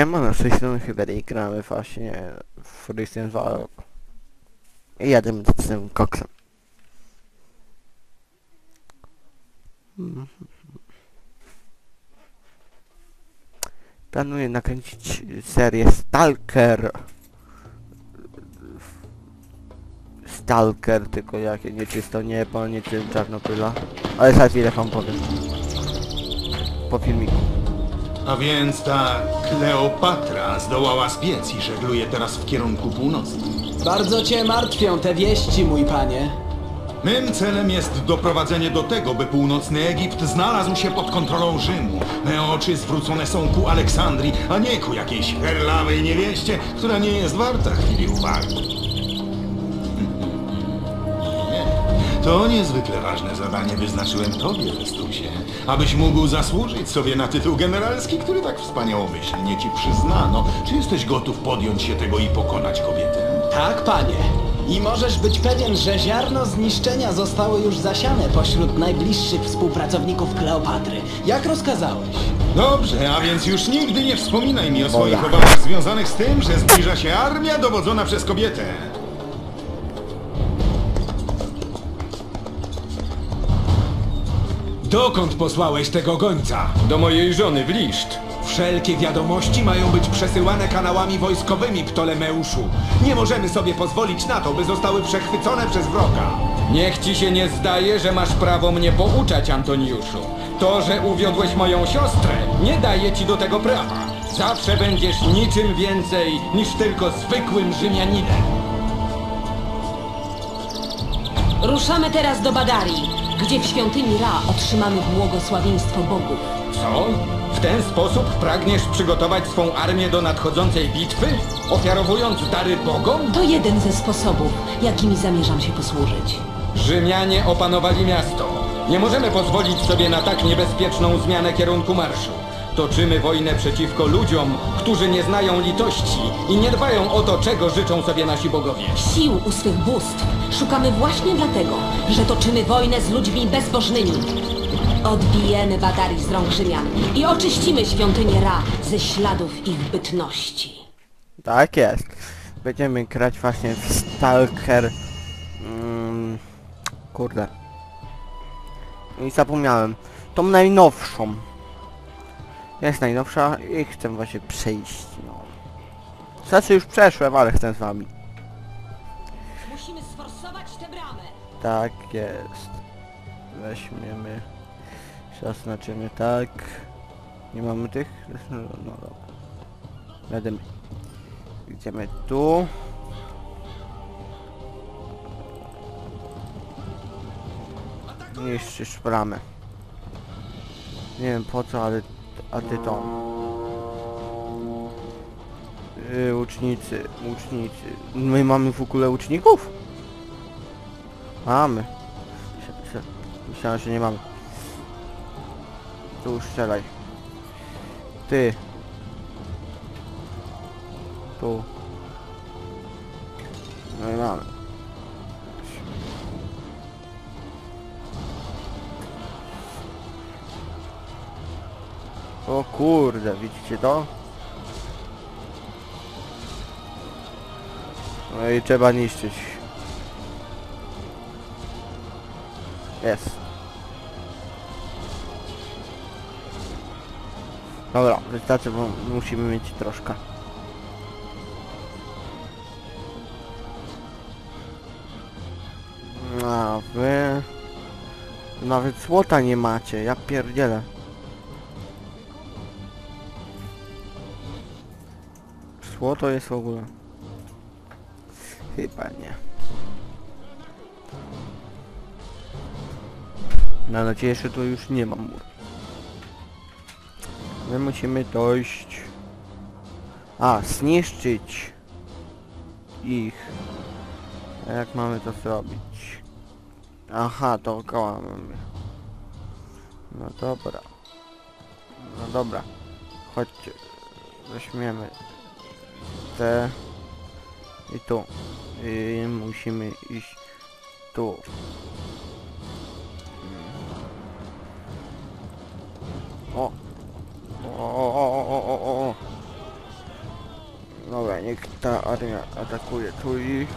Siema, na tej strony Hyberii gramy właśnie w Horizon 2 i jademy z tym koksem. Planuję nakręcić serię Stalker. Stalker, tylko jakie nieczysto niebo, niczym czarnopyla. Ale za chwilę wam powiem. Po filmiku. A więc ta Kleopatra zdołała zbiec i żegluje teraz w kierunku północnym. Bardzo cię martwią te wieści, mój panie. Mym celem jest doprowadzenie do tego, by północny Egipt znalazł się pod kontrolą Rzymu. Me oczy zwrócone są ku Aleksandrii, a nie ku jakiejś herlawej niewieście, która nie jest warta chwili uwagi. To niezwykle ważne zadanie wyznaczyłem tobie, Festusie, abyś mógł zasłużyć sobie na tytuł generalski, który tak wspaniałomyślnie ci przyznano. Czy jesteś gotów podjąć się tego i pokonać kobietę? Tak, panie. I możesz być pewien, że ziarno zniszczenia zostało już zasiane pośród najbliższych współpracowników Kleopatry, jak rozkazałeś. Dobrze, a więc już nigdy nie wspominaj mi o swoich obawach związanych z tym, że zbliża się armia dowodzona przez kobietę. Dokąd posłałeś tego gońca? Do mojej żony w Liszt. Wszelkie wiadomości mają być przesyłane kanałami wojskowymi, Ptolemeuszu. Nie możemy sobie pozwolić na to, by zostały przechwycone przez wroga. Niech ci się nie zdaje, że masz prawo mnie pouczać, Antoniuszu. To, że uwiodłeś moją siostrę, nie daje ci do tego prawa. Zawsze będziesz niczym więcej niż tylko zwykłym Rzymianinem. Ruszamy teraz do Badarii, gdzie w świątyni Ra otrzymamy błogosławieństwo bogów. Co? W ten sposób pragniesz przygotować swą armię do nadchodzącej bitwy? Ofiarowując dary bogom? To jeden ze sposobów, jakimi zamierzam się posłużyć. Rzymianie opanowali miasto. Nie możemy pozwolić sobie na tak niebezpieczną zmianę kierunku marszu. Toczymy wojnę przeciwko ludziom, którzy nie znają litości i nie dbają o to, czego życzą sobie nasi bogowie. Sił u swych bóstw szukamy właśnie dlatego, że toczymy wojnę z ludźmi bezbożnymi. Odbijemy Badarii z rąk Rzymian i oczyścimy świątynię Ra ze śladów ich bytności. Tak jest. Będziemy grać właśnie w Stalker. Mm, kurde. I zapomniałem. Tą najnowszą. Jest najnowsza i chcę właśnie przejść. No. Znaczy już przeszłem, ale chcę z wami. Musimy sforsować tę bramę. Tak jest. Weźmiemy. Zaznaczymy tak. Nie mamy tych? No, no dobra. Będziemy. Idziemy tu. Niszczysz bramę. Nie wiem po co, ale... A ty to. Yy, łucznicy, łucznicy. My mamy w ogóle łuczników? Mamy. Myśla- myśla- Myślałem, że nie mamy. Tu strzelaj. Ty. Tu. No i mamy. O kurde, widzicie to? No i trzeba niszczyć. Jest. Dobra, wystarczy, bo musimy mieć troszkę. A wy... Nawet złota nie macie, ja pierdzielę. Złoto jest w ogóle. Chyba nie. Mam nadzieję, że to już nie mam mur. My musimy dojść... A, zniszczyć ich. A jak mamy to zrobić? Aha, dookoła mamy. No dobra. No dobra. Chodźcie. Weźmiemy te i tu. I musimy iść tu. O! O, o, o, o, o, o, o. ta armia atakuje tu ich.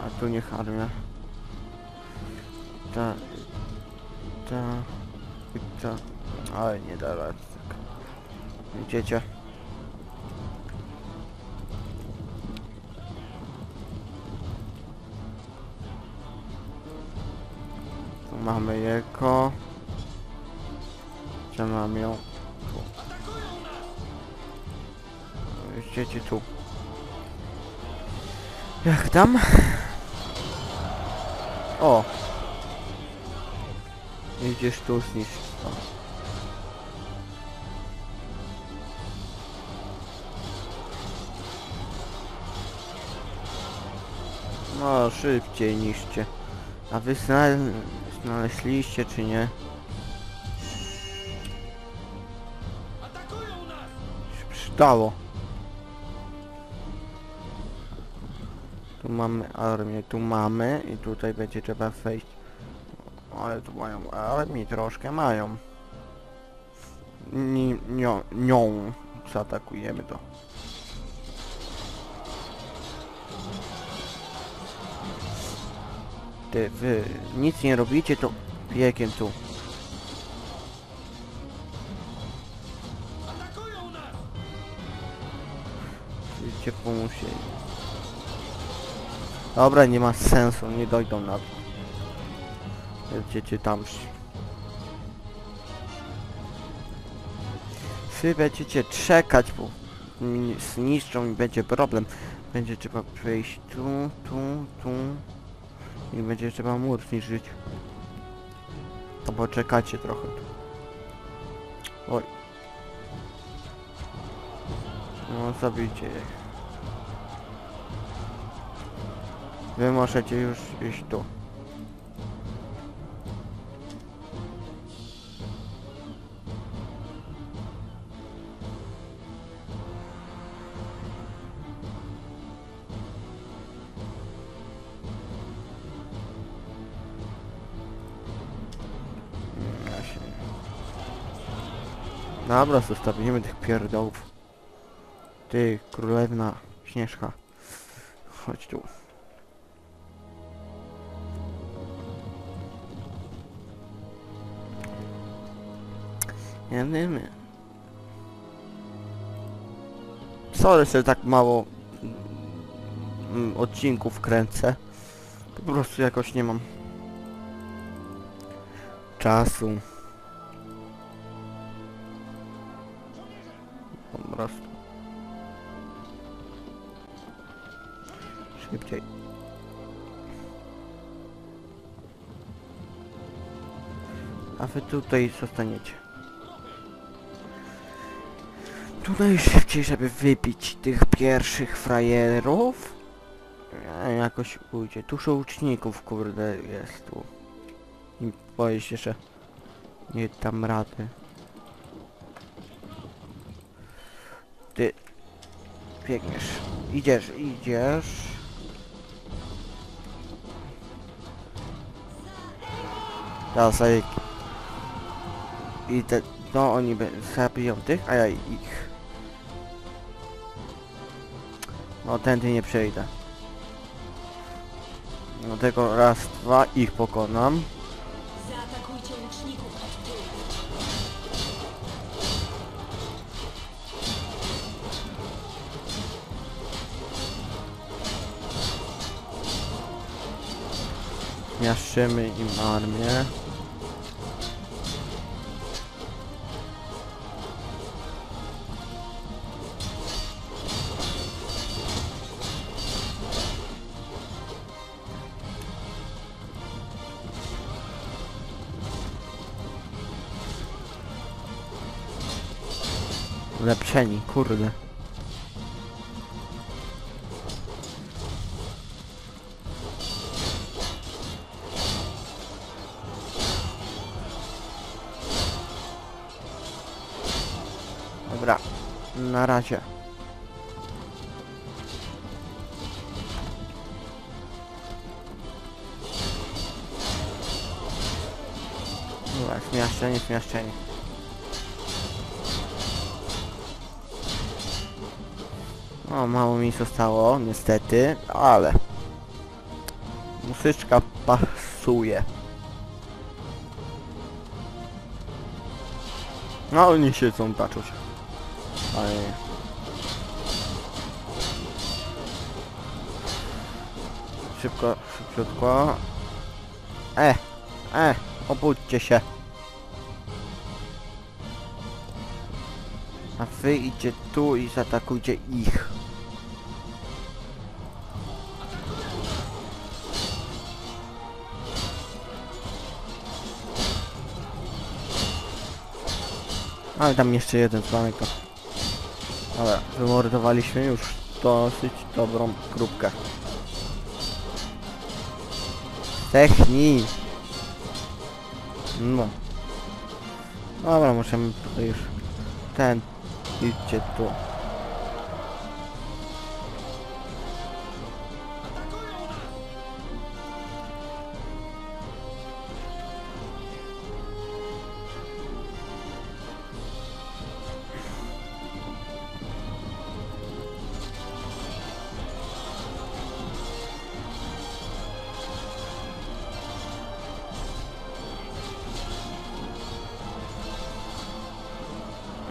A tu niech armia. Ta, ta ta. Ale nie da rady tak. Widzicie? Tu mamy jego. Gdzie mam ją? Tu. Tu. Jak tam? O! Idziesz tu zniszczyć. No, szybciej niszcie. A wy zna znaleźliście czy nie? Się przydało. Tu mamy armię, tu mamy i tutaj będzie trzeba wejść. Ale tu mają armię troszkę mają. Ni, nią, nią zaatakujemy to. Ty, wy nic nie robicie, to wiekiem tu. Widzicie, pomóżcie. Dobra, nie ma sensu, nie dojdą na to. Będziecie tam. Wy będziecie czekać, bo zniszczą i będzie problem. Będzie trzeba przejść tu, tu, tu. I będzie trzeba mur zniszczyć. To poczekacie trochę tu. Oj. No zabijcie je. Wy możecie już iść tu. Dobra, zostawimy tych pierdołów. Ty, królewna Śnieżka. Chodź tu. Jedymy. Sorry, że tak mało mm, odcinków kręcę. Po prostu jakoś nie mam czasu. Prostu. Szybciej. A wy tutaj zostaniecie. Tutaj szybciej, żeby wybić tych pierwszych frajerów. Ja jakoś pójdzie. Dużo uczników, kurde, jest tu. I boję się, że nie dam rady. Ty biegniesz. Idziesz, idziesz. Teraz. I te... No oni zabiją tych, a ja ich. No tędy nie przejdę. No tego raz, dwa ich pokonam. Miaszczymy im armię. Ulepszeni, kurde. Razie. Dobra, zmiaszczenie, zmiaszczenie. O, mało mi zostało, niestety, ale... Muzyczka pasuje. No, oni siedzą taczuć. Ale... Szybko, szybciutko. E, e, obudźcie się. A wy idźcie tu i zaatakujcie ich. Ale tam jeszcze jeden to... Dobra, wymordowaliśmy już dosyć dobrą grupkę. Techni! No. Dobra, możemy tutaj już... Ten... Idźcie tu.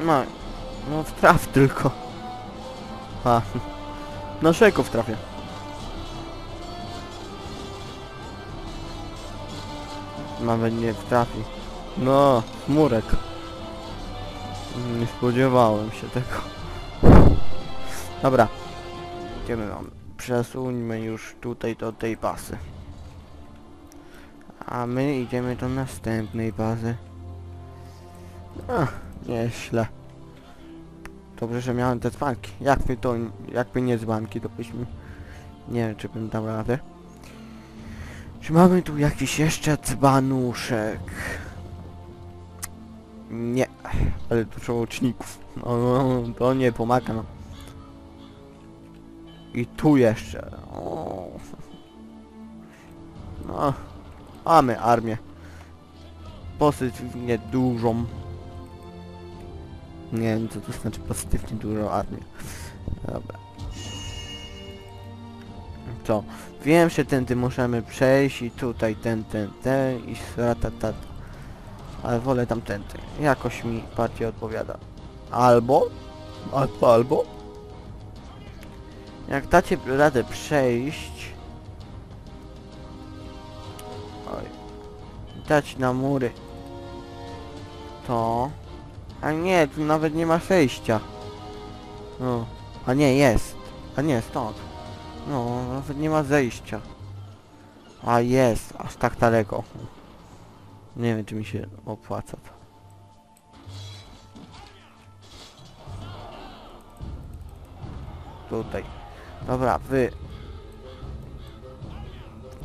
No, no traf tylko. A, no szeków trafię. Nawet nie trafi. No, murek. Nie spodziewałem się tego. Dobra. Gdzie my mamy? Przesuńmy już tutaj do tej pasy. A my idziemy do następnej bazy. Ach, nieźle. Dobrze, że miałem te dzbanki. Jakby to, jakby nie dzbanki, to byśmy... Nie wiem, czy bym dał radę. Czy mamy tu jakiś jeszcze dzbanuszek? Nie, ale dużo łuczników. No, no, to nie pomaga, no. I tu jeszcze. O. No, mamy armię. Pozytywnie dużą. Nie wiem co to znaczy pozytywnie dużą armię. Dobra. Co? Wiem, że tędy możemy przejść i tutaj ten, ten, ten i ratatat. Ale wolę tamtędy. Jakoś mi bardziej odpowiada. Albo, albo, albo. Jak dacie radę przejść... Oj. Dać na mury. To... A nie, tu nawet nie ma przejścia. No. A nie, jest. A nie, stąd. No, nawet nie ma zejścia. A jest, aż tak daleko. Nie wiem, czy mi się opłaca to. Tutaj. Dobra, wy...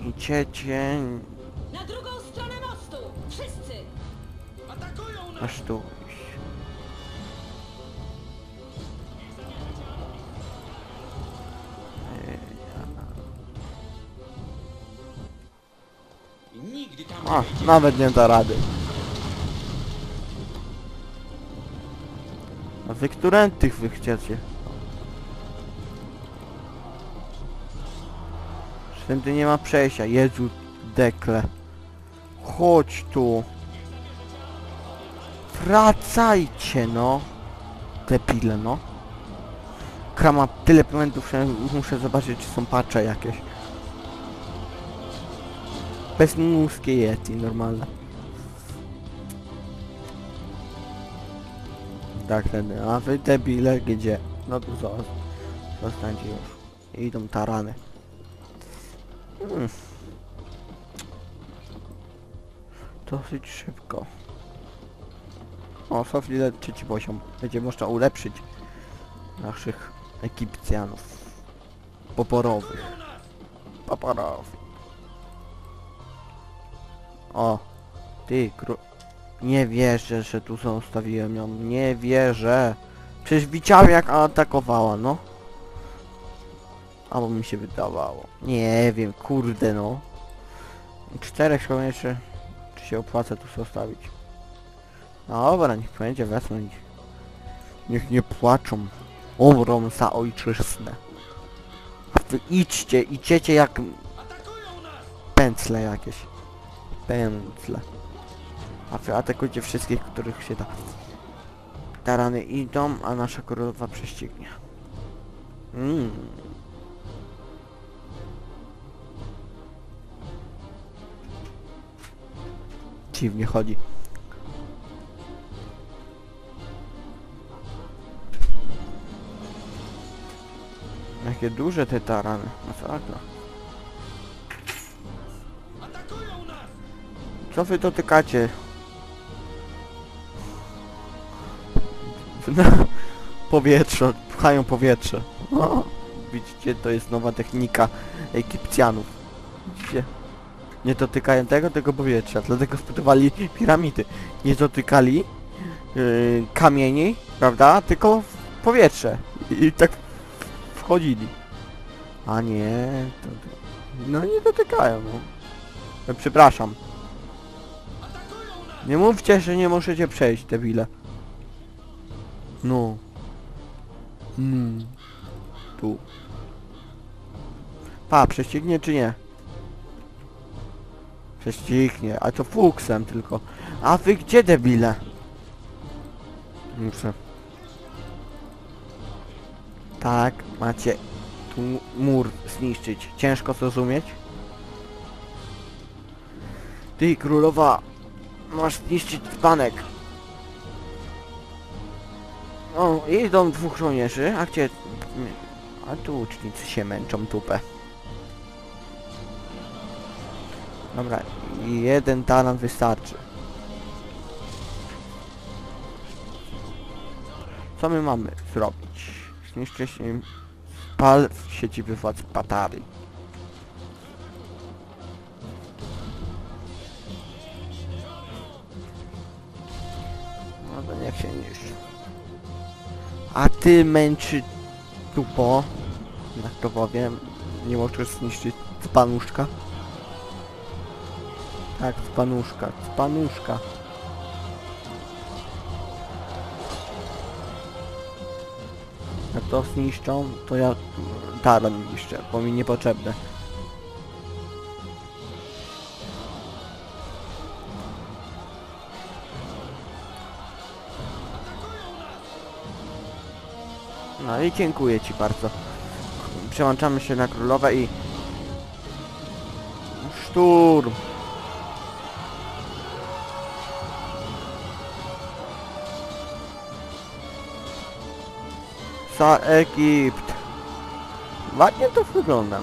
Idziecie... Na drugą stronę mostu! Wszyscy! Aż tu. A, nawet nie da rady. A wy którętych wy chcecie? Święty nie ma przejścia. Jezu, dekle. Chodź tu. Wracajcie, no. Debile, no. Gra ma tyle momentów, że muszę zobaczyć, czy są patche jakieś. Bezmózgie Yeti, normalne. Tak, ten, a wy debile, gdzie? No tu zo- zostańcie już. Idą tarany. Hmm. Dosyć szybko. O, Sofli trzeci poziom. Będzie można ulepszyć naszych Egipcjanów. Poporowych. Poporowych. O, ty, kru... Nie wierzę, że tu zostawiłem ją. Nie wierzę. Przecież widziałem jak atakowała, no. Albo mi się wydawało. Nie wiem, kurde no. Czterech żołnierzy. Czy się opłaca tu zostawić? Dobra, niech będzie, wezmę ich. Niech nie płaczą. Umrą za ojczyznę. Wy idźcie, idźcie jak... Pędzle jakieś. Pędzle. A atakujcie wszystkich, których się da. Tarany idą, a nasza królowa prześcignie. Mm. Dziwnie chodzi. Jakie duże te tarany. Masakra. Co wy dotykacie? No, powietrze, pchają powietrze. O, widzicie, to jest nowa technika Egipcjanów. Widzicie? Nie dotykają tego, tego powietrza, dlatego zbudowali piramidy. Nie dotykali yy, kamieni, prawda? Tylko powietrze. I, i tak wchodzili. A nie, to, no nie dotykają. No. Przepraszam. Nie mówcie, że nie możecie przejść, debile. No. Hmm. Tu. Pa, prześcignie czy nie? Prześcignie, a to fuksem tylko. A wy gdzie debile? Muszę. Tak, macie tu mur zniszczyć. Ciężko zrozumieć? Ty, królowa, masz zniszczyć dzbanek. O, idą dwóch żołnierzy, a gdzie... A tu łucznicy się męczą tupę. Dobra, jeden talan wystarczy. Co my mamy zrobić? Zniszczyć im pal w siedziby władz Patary. A ty męczy tupo, jak to powiem, nie możesz zniszczyć panuszka? Tak, panuszka, panuszka. Jak to zniszczą, to ja taran niszczę, bo mi niepotrzebne. No i dziękuję ci bardzo. Przełączamy się na królowe i... Szturm! Za Egipt! Ładnie to wygląda.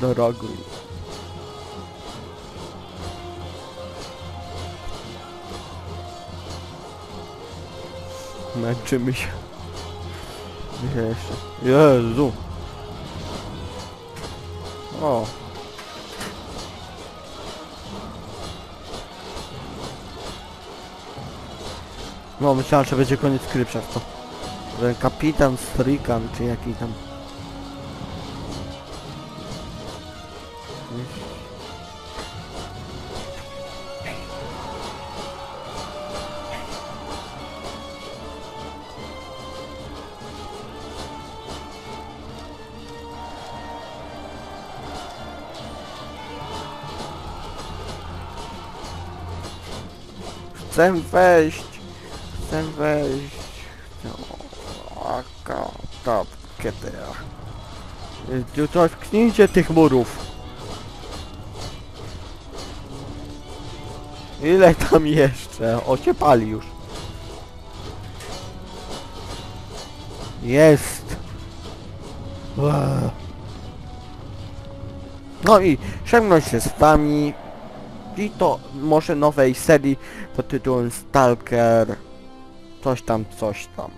Do rogu. Męczymy się. Gdzie jeszcze? Jezu! O! No myślałem, że będzie koniec gry przez to. Kapitan Strikan, czy jaki tam. Chcę wejść! Chcę wejść! Aka, top, kiedy Tu coś tknijcie tych murów! Ile tam jeszcze? O, się pali już. Jest! No i żegnam się z wami i to może nowej serii pod tytułem Stalker coś tam, coś tam.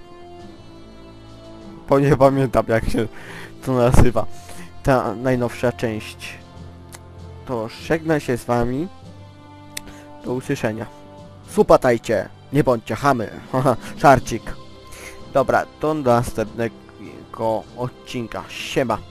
Bo nie pamiętam jak się to nazywa. Ta najnowsza część. to żegnam się z wami. Do usłyszenia. Supatajcie, nie bądźcie chamy. Haha, Szarcik. Dobra, to do następnego odcinka. Siema.